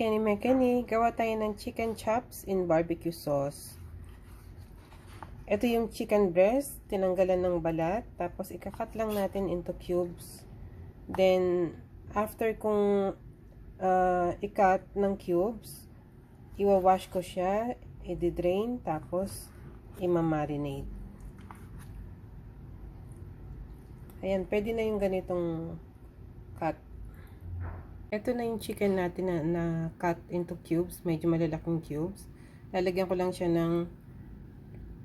Kenny Mekeni, gawa tayo ng chicken chops in barbecue sauce. Ito yung chicken breast, tinanggalan ng balat, tapos ikakat lang natin into cubes. Then, after kung uh, ikat ng cubes, iwawash ko siya, i-drain, tapos imamarinate. Ayan, pwede na yung ganitong cut. Ito na yung chicken natin na, na cut into cubes, medyo malalaking cubes. Lalagyan ko lang siya ng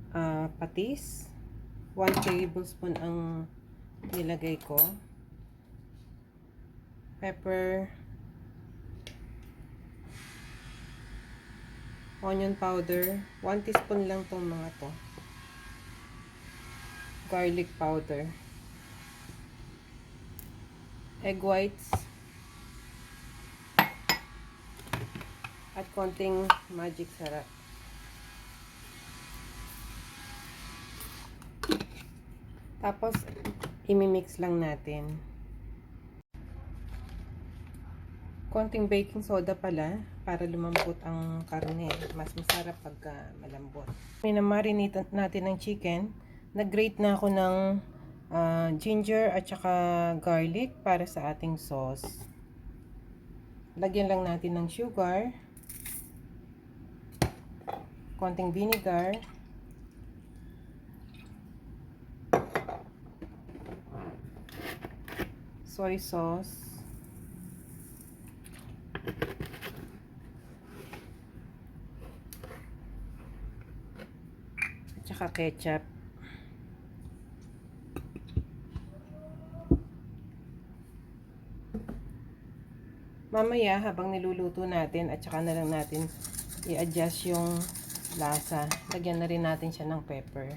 uh, patis. 1 tablespoon ang nilagay ko. Pepper. Onion powder. 1 teaspoon lang tong mga to. Garlic powder. Egg whites. At konting magic sarap. Tapos, imimix lang natin. Konting baking soda pala para lumambot ang karne. Mas masarap pagka malambot. Minamarinate natin ng chicken. Nag-grate na ako ng uh, ginger at saka garlic para sa ating sauce. Lagyan lang natin ng sugar. Konting vinegar. soy sauce. At saka ketchup. Mamaya habang niluluto natin at saka na lang natin i-adjust yung lasa. Lagyan na rin natin siya ng pepper.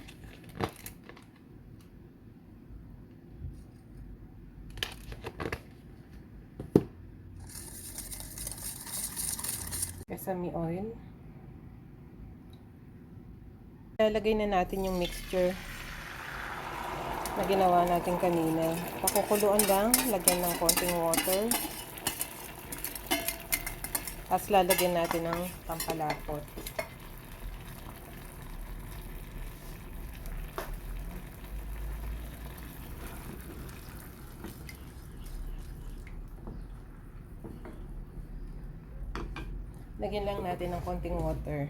sesame oil. Lalagay na natin yung mixture na ginawa natin kanina. Pakukuluan lang, lagyan ng konting water. Tapos lalagyan natin ng pampalapot. Lagyan lang natin ng konting water.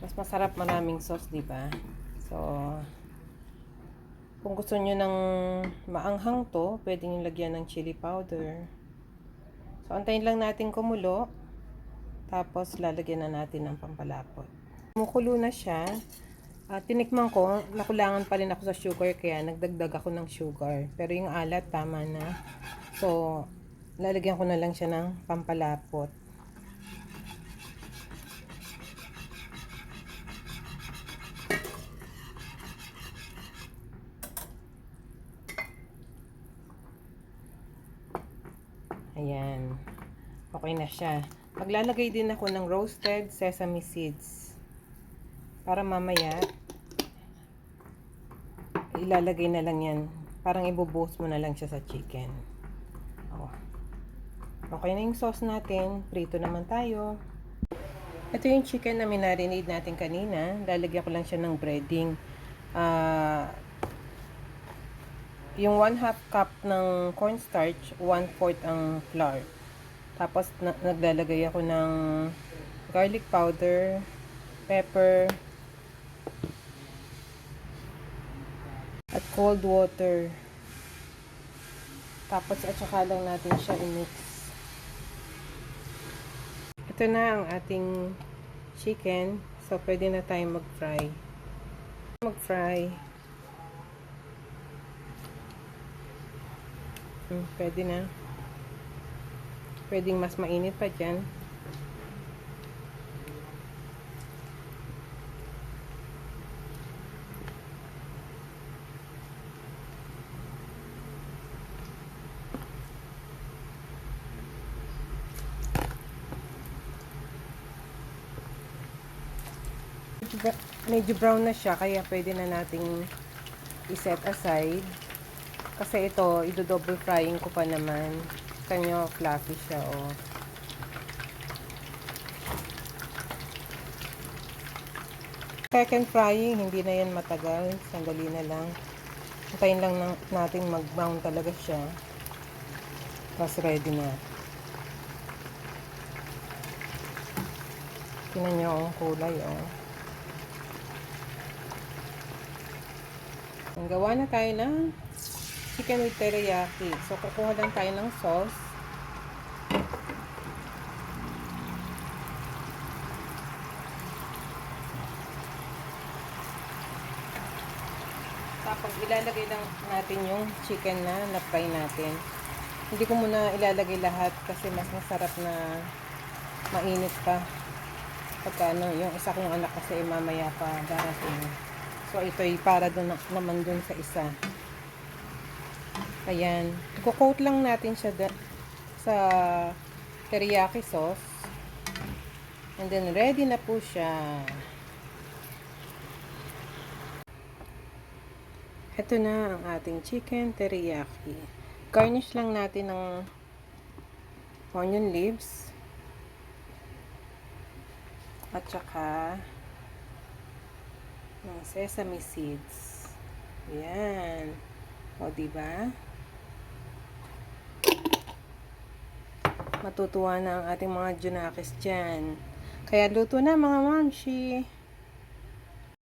Mas masarap maraming sauce, di ba? So, kung gusto niyo ng maanghang to, pwede niyo lagyan ng chili powder. So, antayin lang natin kumulo. Tapos, lalagyan na natin ng pampalapot. Kumukulo na siya. Uh, tinikman ko, nakulangan pa rin ako sa sugar, kaya nagdagdag ako ng sugar. Pero yung alat, tama na. So, lalagyan ko na lang siya ng pampalapot. Ayan. Okay na siya. Maglalagay din ako ng roasted sesame seeds. Para mamaya, ilalagay na lang yan. Parang ibubuhos mo na lang siya sa chicken. Oh. Okay na yung sauce natin. Prito naman tayo. Ito yung chicken na minarinade natin kanina. Lalagyan ko lang siya ng breading. Uh, yung 1 half cup ng cornstarch, 1 fourth ang flour. Tapos, na naglalagay ako ng garlic powder, pepper, at cold water. Tapos, at saka lang natin siya i-mix. Ito na ang ating chicken. So, pwede na tayong mag-fry. Mag-fry. Hmm, pwede na. Pwedeng mas mainit pa dyan. Medyo brown na siya kaya pwede na nating i-set aside Kasi ito, ido-double frying ko pa naman. Kanyo, fluffy siya, oh. Second frying, hindi na yan matagal. Sandali na lang. Antayin lang na- natin mag-brown talaga siya. Tapos ready na. Tingnan nyo ang kulay, oh. Gawa na tayo ng chicken with teriyaki. So, kukuha lang tayo ng sauce. Tapos, ilalagay lang natin yung chicken na na-fry natin. Hindi ko muna ilalagay lahat kasi mas masarap na mainit pa. Pagka ano, yung isa kong anak kasi mamaya pa darating. So, ito ay para dun, na- naman dun sa isa. Ayan. Kukoat lang natin siya sa teriyaki sauce. And then, ready na po siya. Ito na ang ating chicken teriyaki. Garnish lang natin ng onion leaves. At saka ng sesame seeds. Yan. O, diba? Matutuwa na ang ating mga junakis dyan. Kaya luto na mga mamshi.